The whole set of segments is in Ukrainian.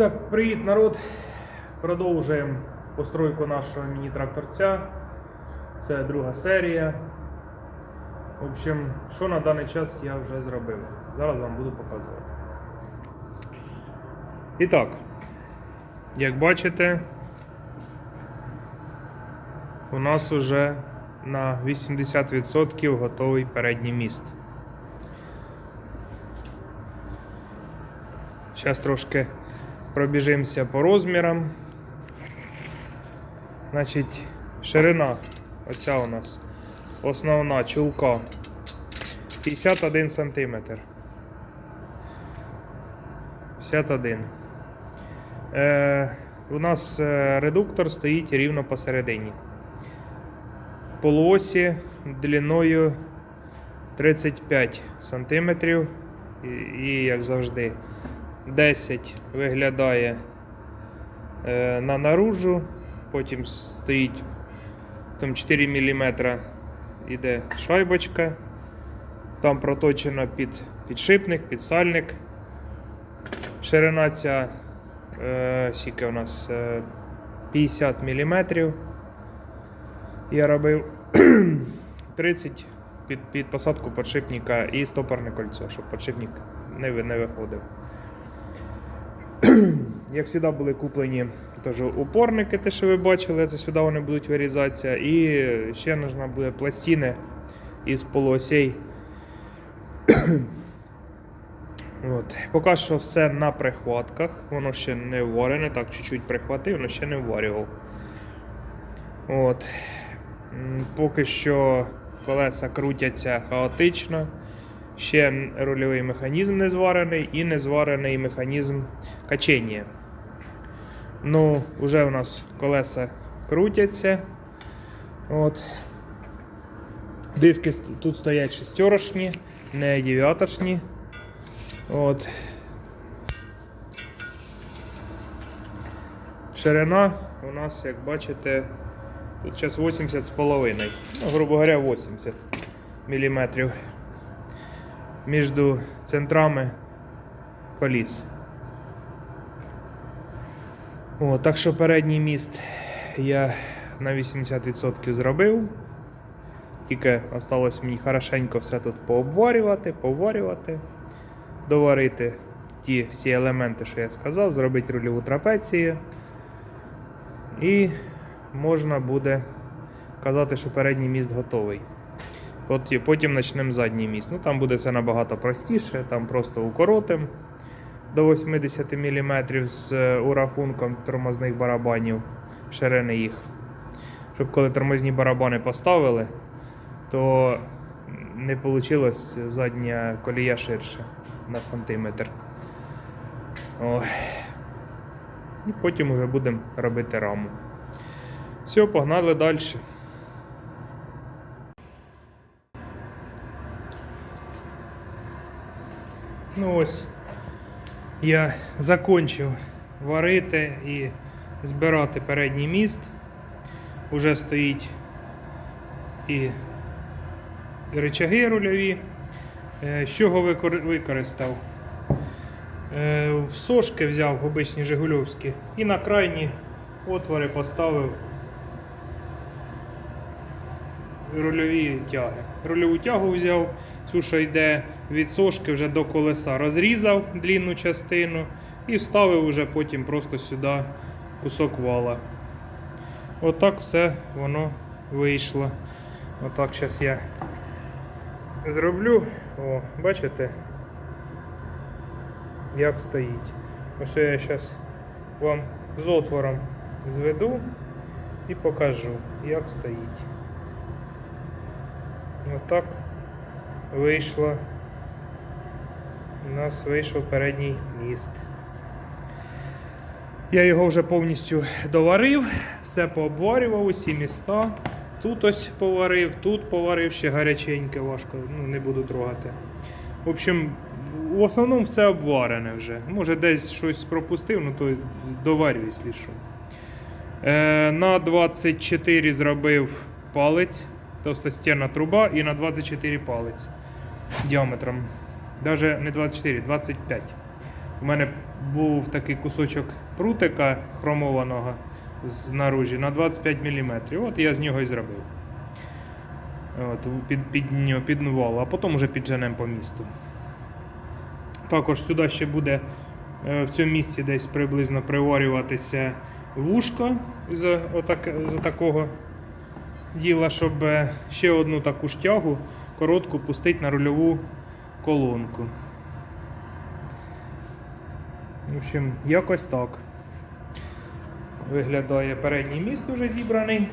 Так, привіт, народ. Продовжуємо постройку нашого міні-тракторця. Це друга серія. В общем, що на даний час я вже зробив. Зараз вам буду показувати. І так, як бачите, у нас уже на 80% готовий передній міст. Зараз трошки пробіжимося по розмірам. Значить, ширина оця у нас основна чулка 51 см. 51. Е, у нас е, редуктор стоїть рівно посередині. Полуосі длиною 35 см. І, і як завжди, 10 виглядає е, на наружу, потім стоїть там 4 мм іде шайбочка, там проточено під підшипник, підсальник. Ширина ця е, скільки у нас е, 50 мм. Я робив 30 під, під посадку подшипника і стопорне кольцо, щоб подшипник не, не виходив. Як завжди були куплені теж упорники, те, що ви бачили, це сюди вони будуть вирізатися. І ще нужна буде пластини із полуосей. От. Поки що все на прихватках, воно ще не варене, так чуть-чуть прихватив, але ще не варював. От. Поки що колеса крутяться хаотично. Ще рульовий механізм не зварений і не зварений механізм качення. Ну, вже у нас колеса крутяться. От. Диски тут стоять шестерочні, не дев'яточні. От. Ширина у нас, як бачите, тут зараз 80 з половиною. Ну, грубо говоря, 80 мм між центрами коліс. О, так що передній міст я на 80% зробив. Тільки осталось мені хорошенько все тут пообварювати, поварювати, доварити ті всі елементи, що я сказав, зробити рульову трапецію. І можна буде казати, що передній міст готовий. Потім, потім почнемо задній міст. Ну там буде все набагато простіше, там просто укоротим до 80 мм з е, урахунком тормозних барабанів, ширини їх. Щоб коли тормозні барабани поставили, то не вийшло задня колія ширше на сантиметр. Ой. І потім вже будемо робити раму. Все, погнали далі. Ну ось я закончив варити і збирати передній міст. Уже стоїть і рычаги рульові. Е, З чого використав? Е, В сошки взяв обичні Жигульовські і на крайні отвори поставив рульові тяги. Рульову тягу взяв, цю, що йде від сошки вже до колеса, розрізав длінну частину і вставив уже потім просто сюди кусок вала. Отак все воно вийшло. Отак зараз я зроблю. О, бачите? Як стоїть. Ось я зараз вам з отвором зведу і покажу, як стоїть. Отак вийшло. У нас вийшов передній міст. Я його вже повністю доварив, все пообварював, усі міста. Тут ось поварив, тут поварив, ще гаряченьке, важко, ну не буду трогати. В общем, в основному все обварене вже. Може десь щось пропустив, ну то доварю, якщо що. Е, на 24 зробив палець, товстостінна труба і на 24 палець діаметром. Даже не 24, 25. У мене був такий кусочок прутика хромованого знаружі на 25 мм. От я з нього і зробив. От, під, під, нього піднувало, а потім вже підженемо по місту. Також сюди ще буде е, в цьому місці десь приблизно приварюватися вушко з, отак, з такого діла, щоб е, ще одну таку штягу коротку пустити на рульову колонку. В общем, якось так. Виглядає передній міст уже зібраний.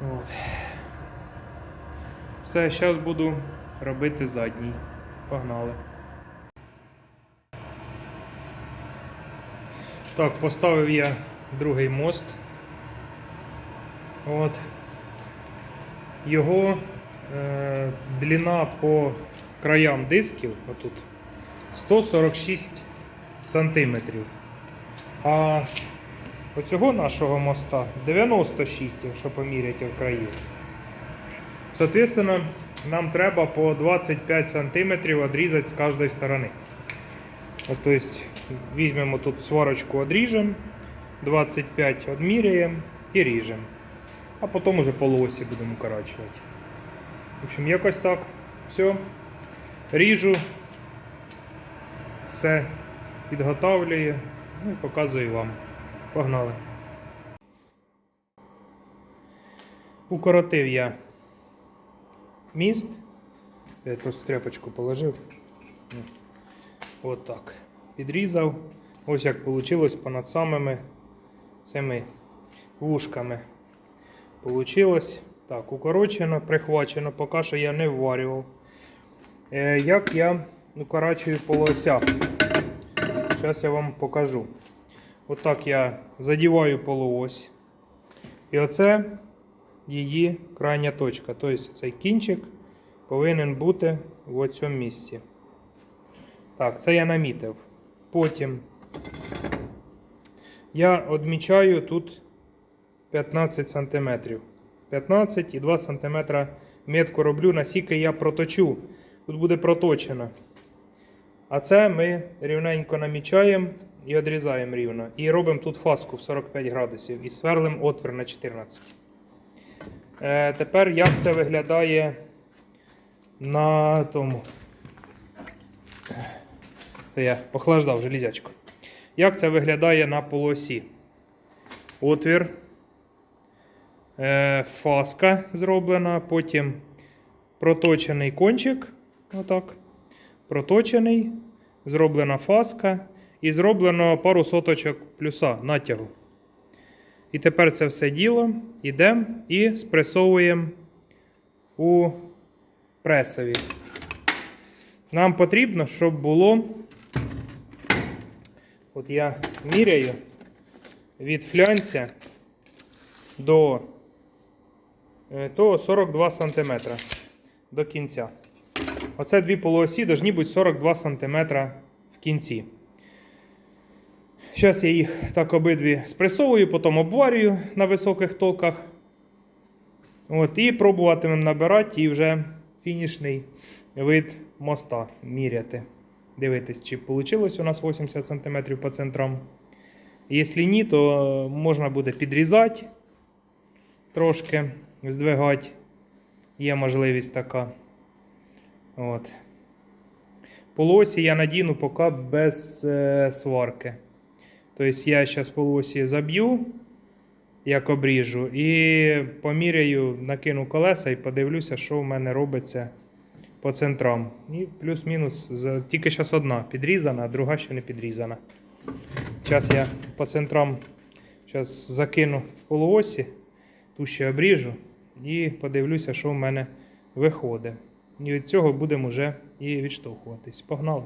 От. Все, зараз буду робити задній. Погнали. Так, поставив я другий мост. От. Його е, длина по краям дисків отут 146 сантиметрів. А оцього нашого моста 96, якщо поміряти в краї. Соответственно, нам треба по 25 сантиметрів відрізати з кожної сторони. От, візьмемо тут сварочку одріжемо, 25 відміряємо і ріжемо. А потім уже полуосі будемо укорачувати. В общем, якось так. Все. Ріжу. Все підготовлюю. Ну і показую вам. Погнали. Укоротив я міст. Я просто тряпочку положив. От так. Підрізав. Ось як вийшло понад самими цими вушками. Получилось. Так, укорочено, прихвачено, поки що я не вварював. Е, як я укорачую полуосях. Зараз я вам покажу. Отак я задіваю полуось. І оце її крайня точка. Тобто цей кінчик повинен бути в цьому місці. Так, це я намітив. Потім я відмічаю тут 15 см. 15 і 2 см метку роблю, наскільки я проточу. Тут буде проточено. А це ми рівненько намічаємо і відрізаємо рівно. І робимо тут фаску в 45 градусів і сверлимо отвір на 14. Е, тепер як це виглядає на тому. Це я охлаждав железячку. Як це виглядає на полуосі? Отвір. Е, фаска зроблена, потім проточений кончик. Отак. Проточений, зроблена фаска і зроблено пару соточок плюса натягу. І тепер це все діло йдемо і спресовуємо у пресові. Нам потрібно, щоб було. От я міряю від флянця до е, того 42 см до кінця. Оце дві полуосі повинні бути 42 см в кінці. Зараз я їх так обидві спресовую, потім обварюю на високих токах. От, і пробуватимемо набирати і вже фінішний вид моста міряти. Дивитись, чи вийшло у нас 80 см по центрам. Якщо ні, то можна буде підрізати трошки, здвигати. Є можливість така. От. Полосі я надіну поки без е, сварки. Тобто я зараз полосі заб'ю, як обріжу, і поміряю, накину колеса і подивлюся, що в мене робиться по центрам. І плюс-мінус, тільки зараз одна підрізана, а друга ще не підрізана. Зараз я по центрам зараз закину полуосі, ту ще обріжу і подивлюся, що в мене виходить. І від цього будемо вже і відштовхуватись. Погнали!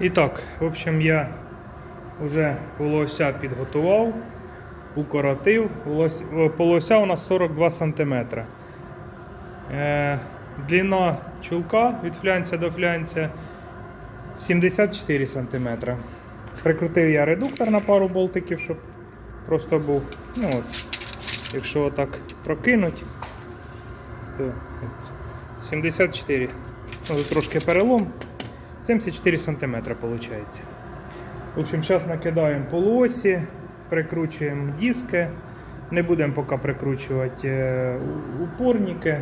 І так, в общем, я вже полуося підготував, укоротив. О, Полуося у нас 42 см. Е, длина чулка від флянця до флянця 74 см. Прикрутив я редуктор на пару болтиків, щоб просто був. Ну, от. Якщо отак прокинуть, то 74. Ну, трошки перелом. 74 см виходить. В общем, зараз накидаємо полуосі, прикручуємо диски. Не будемо поки прикручувати е, упорники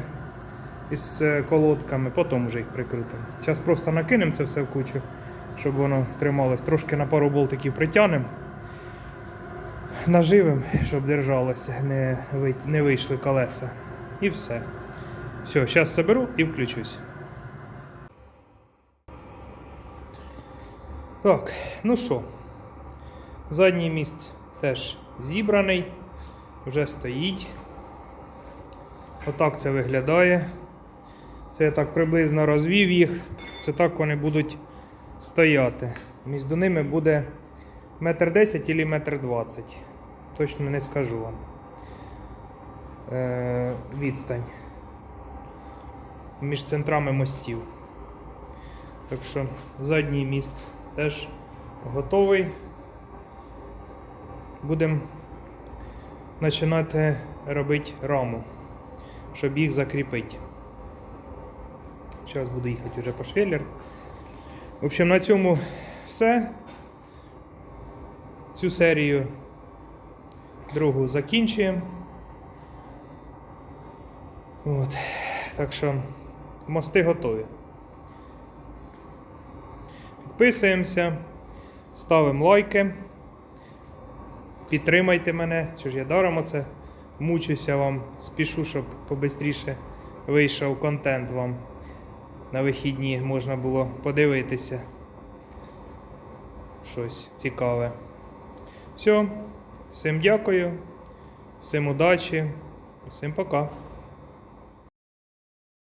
із е, колодками, потім вже їх прикрутимо. Зараз просто накинемо це все в кучу, щоб воно трималось. Трошки на пару болтиків притягнемо. Наживим, щоб держалося, не, не вийшли колеса. І все. Все, зараз соберу і включусь. Так, ну що, задній міст теж зібраний, вже стоїть. Отак це виглядає. Це я так приблизно розвів їх. Це так вони будуть стояти. Між ними буде метр десять або метр двадцять. Точно не скажу вам. Е, відстань між центрами мостів. Так що задній міст теж готовий. Будемо починати робити раму, щоб їх закріпити. Зараз буду їхати вже по швеллер. В общем, на цьому все. Цю серію другу закінчуємо. От. Так що мости готові. Підписуємося, ставимо лайки. Підтримайте мене, що ж я даром оце мучуся вам, спішу, щоб побистріше вийшов контент вам. На вихідні можна було подивитися. Щось цікаве. Все, всім дякую, всім удачі, всім пока.